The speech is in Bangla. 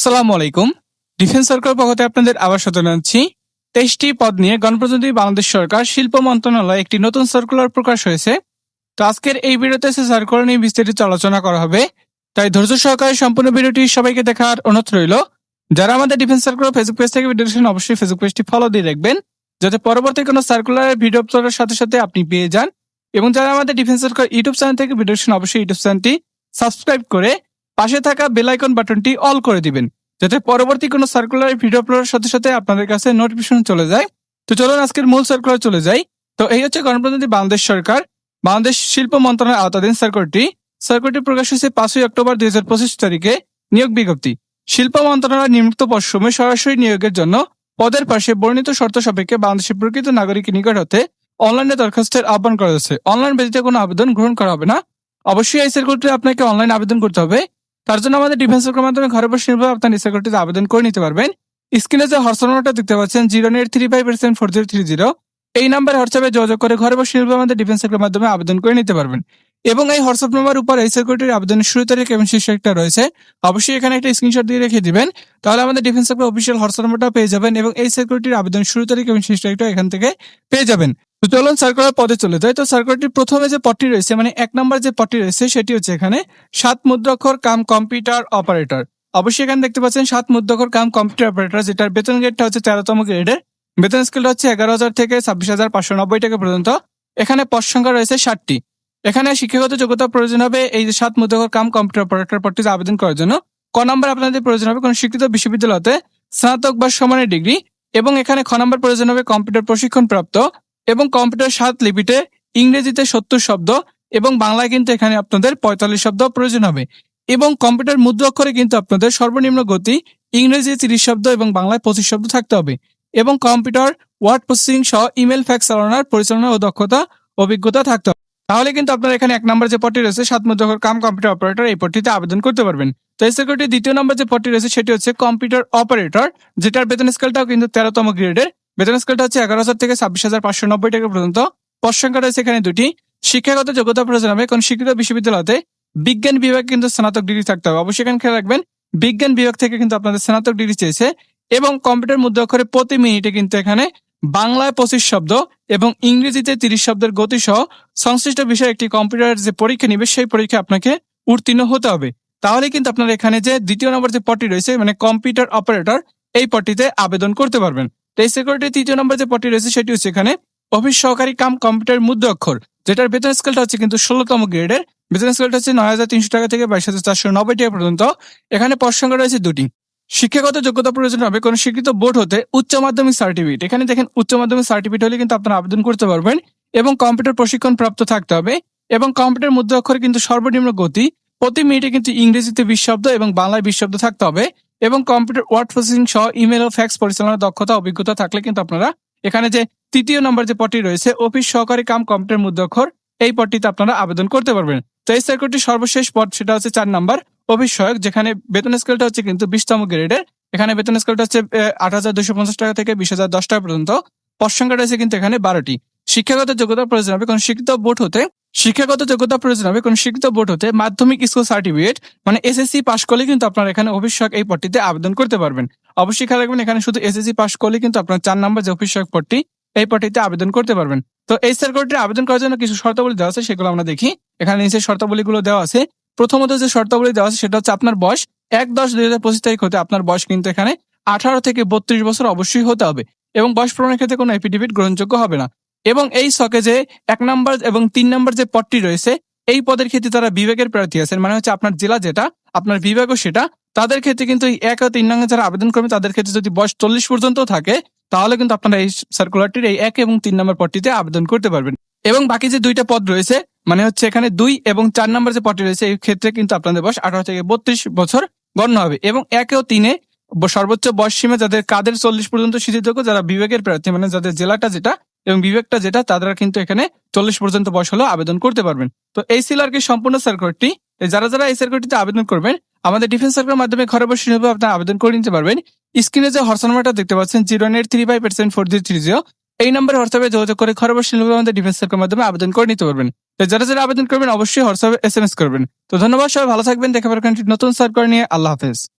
আসসালামু আলাইকুম। ডিফেন্স সরকার পক্ষতে আপনাদের আবার সাথে জানাচ্ছি। তেইশটি পদ নিয়ে গণপ্রজাতন্ত্রী বাংলাদেশ সরকার শিল্প মন্ত্রণালয় একটি নতুন সার্কুলার প্রকাশ হয়েছে। তো আজকের এই ভিডিওতে সে সার্কুলার নিয়ে বিস্তারিত আলোচনা করা হবে। তাই ধৈর্য সহকারে সম্পূর্ণ ভিডিওটি সবাইকে দেখার অনুরোধ রইল। যারা আমাদের ডিফেন্স সার্কুলার ফেসবুক পেজ থেকে ভিডিও দেখছেন, অবশ্যই ফেসবুক পেজটি ফলো দিয়ে রাখবেন যাতে পরবর্তী কোনো সার্কুলারের ভিডিও আপলোডের সাথে সাথে আপনি পেয়ে যান। এবং যারা আমাদের ডিফেন্স সার্কুলার ইউটিউব চ্যানেল থেকে ভিডিও দেখছেন, অবশ্যই ইউটিউব চ্যানেলটি সাবস্ক্রাইব করে পাশে থাকা বেলাইকন বাটনটি অল করে দিবেন, যাতে পরবর্তী কোনো সার্কুলার ভিডিও আপলোডের সাথে সাথে আপনাদের কাছে নোটিফিকেশন চলে যায়। তো চলুন আজকের মূল সার্কুলার চলে যাই। তো এই হচ্ছে গণপ্রতিনিধি বাংলাদেশ সরকার। বাংলাদেশ শিল্প মন্ত্রণালয়ের আওতাধীন সার্কুলারটি সার্কুলারটি প্রকাশ হয়েছে পাঁচই অক্টোবর দুই হাজার পঁচিশ তারিখে নিয়োগ বিজ্ঞপ্তি। শিল্প মন্ত্রণালয় নিম্নোক্ত পশ্চিমে সরাসরি নিয়োগের জন্য পদের পাশে বর্ণিত শর্ত সাপেক্ষে বাংলাদেশের প্রকৃত নাগরিকের নিকট হতে অনলাইনে দরখাস্তের আহ্বান করা হয়েছে। অনলাইন ব্যতীত কোনো আবেদন গ্রহণ করা হবে না। অবশ্যই এই সার্কুলারটি আপনাকে অনলাইন আবেদন করতে হবে। তার জন্য আমাদের ডিফেন্স সার্কুলার মাধ্যমে ঘরে বসে নির্ভর আপনার এই সার্কুলারটিতে আবেদন করে নিতে পারবেন। স্ক্রিনে যে হোয়াটসঅ্যাপ দেখতে পাচ্ছেন zero eight three five percent four zero three zero এই নাম্বারে হোয়াটসঅ্যাপে যোগাযোগ করে ঘরে বসে নির্ভর আমাদের ডিফেন্স সার্কুলার মাধ্যমে আবেদন করে নিতে পারবেন। এবং এই হোয়াটসঅ্যাপ নাম্বার উপর এই সার্কুলারটির আবেদনের শুরু তারিখ এবং শেষ তারিখটা রয়েছে। অবশ্যই এখানে একটা স্ক্রিনশট দিয়ে রেখে দিবেন, তাহলে আমাদের ডিফেন্স সার্কুলার অফিসিয়াল হোয়াটসঅ্যাপ নাম্বারটা পেয়ে যাবেন এবং এই সার্কুলারটির আবেদন শুরু তারিখ এবং শেষ তারিখটা এখান থেকে পেয়ে যাবেন। তো চলুন সার্কুলার পদে চলে যায়। তো সার্কুলারটির প্রথমে যে পদটি রয়েছে মানে এক নম্বর যে পদটি রয়েছে, সেটি হচ্ছে এখানে সাত মুদ্রাক্ষর কাম কম্পিউটার অপারেটর। অবশ্যই এখানে দেখতে পাচ্ছেন সাত মুদ্রাক্ষর কাম কম্পিউটার অপারেটর, যেটার বেতন গ্রেডটা হচ্ছে তেরোতম গ্রেডের বেতন স্কেলটা হচ্ছে এগারো হাজার থেকে ছাব্বিশ হাজার পাঁচশো নব্বই টাকা পর্যন্ত। এখানে পদ সংখ্যা রয়েছে ষাটটি। এখানে শিক্ষাগত যোগ্যতা প্রয়োজন হবে এই যে সাত মুদ্রাক্ষর কাম কম্পিউটার অপারেটর পদটিতে আবেদন করার জন্য। ক নম্বর আপনাদের প্রয়োজন হবে কোন স্বীকৃত বিশ্ববিদ্যালয়তে স্নাতক বা সমানের ডিগ্রি এবং এখানে খ নম্বর প্রয়োজন হবে কম্পিউটার প্রশিক্ষণ প্রাপ্ত এবং কম্পিউটার সাত লিপিতে ইংরেজিতে সত্তর শব্দ এবং বাংলায় কিন্তু এখানে আপনাদের পঁয়তাল্লিশ শব্দ প্রয়োজন হবে। এবং কম্পিউটার মুদ্রা অক্ষরে কিন্তু আপনাদের সর্বনিম্ন গতি ইংরেজি তিরিশ শব্দ এবং বাংলায় পঁচিশ শব্দ থাকতে হবে। এবং কম্পিউটার ওয়ার্ড প্রসেসিং সহ ইমেল ফ্যাক্স চালানোর পরিচালনা ও দক্ষতা অভিজ্ঞতা থাকতে হবে। তাহলে কিন্তু আপনার এখানে এক নম্বর যে পদটি রয়েছে, সাত মুদ্রাক্ষর কাম কম্পিউটার অপারেটর, এই পদটিতে আবেদন করতে পারবেন। তো এই সেক্রেটারি দ্বিতীয় নম্বর যে পদটি রয়েছে, সেটি হচ্ছে কম্পিউটার অপারেটর, যেটার বেতন স্কেলটাও কিন্তু তেরোতম গ্রেডের বেতন স্কেলটা হচ্ছে এগারো হাজার থেকে ছাব্বিশ হাজার পাঁচশো নব্বই টাকা পর্যন্ত। পদ সংখ্যা রয়েছে এখানে দুটি। শিক্ষাগত যোগ্যতা প্রয়োজন হবে। কোন স্বীকৃত বিশ্ববিদ্যালয়তে বিজ্ঞান বিভাগ কিন্তু স্নাতক ডিগ্রি থাকতে হবে। অবশ্যই এখানে খেয়াল রাখবেন, বিজ্ঞান বিভাগ থেকে কিন্তু আপনাদের স্নাতক ডিগ্রি চেয়েছে এবং কম্পিউটার মুদ্রা অক্ষরে প্রতি মিনিটে কিন্তু এখানে বাংলায় পঁচিশ শব্দ এবং ইংরেজিতে তিরিশ শব্দের গতি সহ সংশ্লিষ্ট বিষয়ে একটি কম্পিউটারের যে পরীক্ষা নিবে, সেই পরীক্ষা আপনাকে উত্তীর্ণ হতে হবে। তাহলে কিন্তু আপনার এখানে যে দ্বিতীয় নম্বর যে পদটি রয়েছে মানে কম্পিউটার অপারেটর এই পদটিতে আবেদন করতে পারবেন। তো এই সিকিউরিটির তৃতীয় নম্বর যে পদটি রয়েছে সেটি হচ্ছে এখানে অফিস সহকারী কাম কম্পিউটার মুদ্রা অক্ষর যেটার বেতন স্কেলটা হচ্ছে কিন্তু ষোলোতম গ্রেডের বেতন স্কেলটা হচ্ছে নয় হাজার তিনশো টাকা থেকে বাইশ হাজার চারশো নব্বই টাকা পর্যন্ত। এখানে পদ সংখ্যা রয়েছে দুটি। শিক্ষাগত যোগ্যতা প্রয়োজন হবে কোন স্বীকৃত বোর্ড হতে উচ্চ মাধ্যমিক সার্টিফিকেট এখানে দেখেন উচ্চ মাধ্যমিক সার্টিফিকেট হলে কিন্তু আপনারা আবেদন করতে পারবেন এবং কম্পিউটার প্রশিক্ষণ প্রাপ্ত থাকতে হবে এবং কম্পিউটার মুদ্রা অক্ষরে কিন্তু সর্বনিম্ন গতি। প্রতি মিনিটে কিন্তু ইংরেজিতে বিশ শব্দ এবং বাংলায় বিশ শব্দ থাকতে হবে। এবং কম্পিউটার ওয়ার্ড প্রসেসিং সহ ইমেল ও ফ্যাক্স পরিচালনার দক্ষতা, অভিজ্ঞতা থাকলে কিন্তু আপনারা এখানে যে তৃতীয় নম্বর যে পদটি রয়েছে অফিস সহকারী কাম কম্পিউটার মুদ্রাক্ষর, এই পদটিতে আপনারা আবেদন করতে পারবেন। তো এই সার্কুলটির সর্বশেষ পদ সেটা হচ্ছে চার নম্বর অফিস সহায়ক, যেখানে বেতন স্কেলটা হচ্ছে কিন্তু বিশতম গ্রেডের এখানে বেতন স্কেলটা হচ্ছে আট হাজার দুশো পঞ্চাশ টাকা থেকে বিশ হাজার দশ টাকা পর্যন্ত। পদ সংখ্যা রয়েছে কিন্তু এখানে বারোটি। শিক্ষাগত যোগ্যতা প্রয়োজন হবে, কারণ শিক্ষিত বোর্ড হতে শিক্ষাগত যোগ্যতা প্রয়োজন হবে। কোন শিক্ষিত বোর্ড হতে মাধ্যমিক স্কুল সার্টিফিকেট মানে এসএসসি পাশ করলে কিন্তু আপনারা এখানে সহায়ক এই পদটিতে আবেদন করতে পারবেন। অবশ্যই খেয়াল রাখবেন, এখানে শুধু এসএসসি পাশ করলে কিন্তু আপনার চার নাম্বার যে সহায়ক পদটি, এই পদটিতে আবেদন করতে পারবেন। তো এই সার্কুলারটি আবেদন করার জন্য কিছু শর্তাবলী দেওয়া আছে, সেগুলো আমরা দেখি। এখানে নিচে শর্তাবলীগুলো দেওয়া আছে। প্রথমত যে শর্তাবলী দেওয়া আছে, সেটা হচ্ছে আপনার বয়স। এক দশ দুই হাজার পঁচিশ তারিখ হতে আপনার বয়স কিন্তু এখানে আঠারো থেকে বত্রিশ বছর অবশ্যই হতে হবে। এবং বয়স প্রমাণের ক্ষেত্রে কোনো এফিডেভিট গ্রহণযোগ্য হবে না। এবং এই শকে যে এক নম্বর এবং তিন নম্বর যে পদটি রয়েছে, এই পদের ক্ষেত্রে তারা বিভাগের প্রার্থী আছেন। মানে হচ্ছে আপনার জেলা যেটা, আপনার বিভাগও সেটা, তাদের ক্ষেত্রে কিন্তু এক ও তিন নম্বর যারা আবেদন করবে, তাদের ক্ষেত্রে যদি বয়স চল্লিশ পর্যন্ত থাকে, তাহলে কিন্তু আপনারা এই সার্কুলারটির এই এক এবং তিন নম্বর পদটিতে আবেদন করতে পারবেন। এবং বাকি যে দুইটা পদ রয়েছে মানে হচ্ছে এখানে দুই এবং চার নম্বর যে পদটি রয়েছে, এই ক্ষেত্রে কিন্তু আপনাদের বয়স আঠারো থেকে বত্রিশ বছর গণ্য হবে। এবং একে ও তিনে সর্বোচ্চ বয়স সীমা যাদের কাদের চল্লিশ পর্যন্ত শিথিতজ্ঞ যারা বিভাগের প্রার্থী মানে যাদের জেলাটা যেটা এবং বিবেকটা যেটা তারা কিন্তু এখানে চল্লিশ পর্যন্ত বয়স হলেও আবেদন করতে পারবেন। তো এই ছিল আর কি সম্পূর্ণ সার্কুলারটি যারা যারা এই সার্কুলারটিতে আবেদন করবেন, আমাদের ডিফেন্স সার্কুলার মাধ্যমে ঘরে বসে নিয়ে আপনারা আবেদন করে নিতে পারবেন। স্ক্রিনে যে হোয়াটসঅ্যাপ নাম্বারটা দেখতে পাচ্ছেন, zero eight three five percent four three zero. এই নম্বরে হোয়াটসঅ্যাপে যোগাযোগ করে ঘরে বসে নিয়ে আমাদের ডিফেন্স সার্কুলার মাধ্যমে আবেদন করে নিতে পারবেন। যারা যারা আবেদন করবেন, অবশ্যই হোয়াটসঅ্যাপে এস এম এস করবেন। তো ধন্যবাদ, সবাই ভালো থাকবেন, দেখা পারবেন নতুন সার্কুলার নিয়ে। আল্লাহ হাফেজ।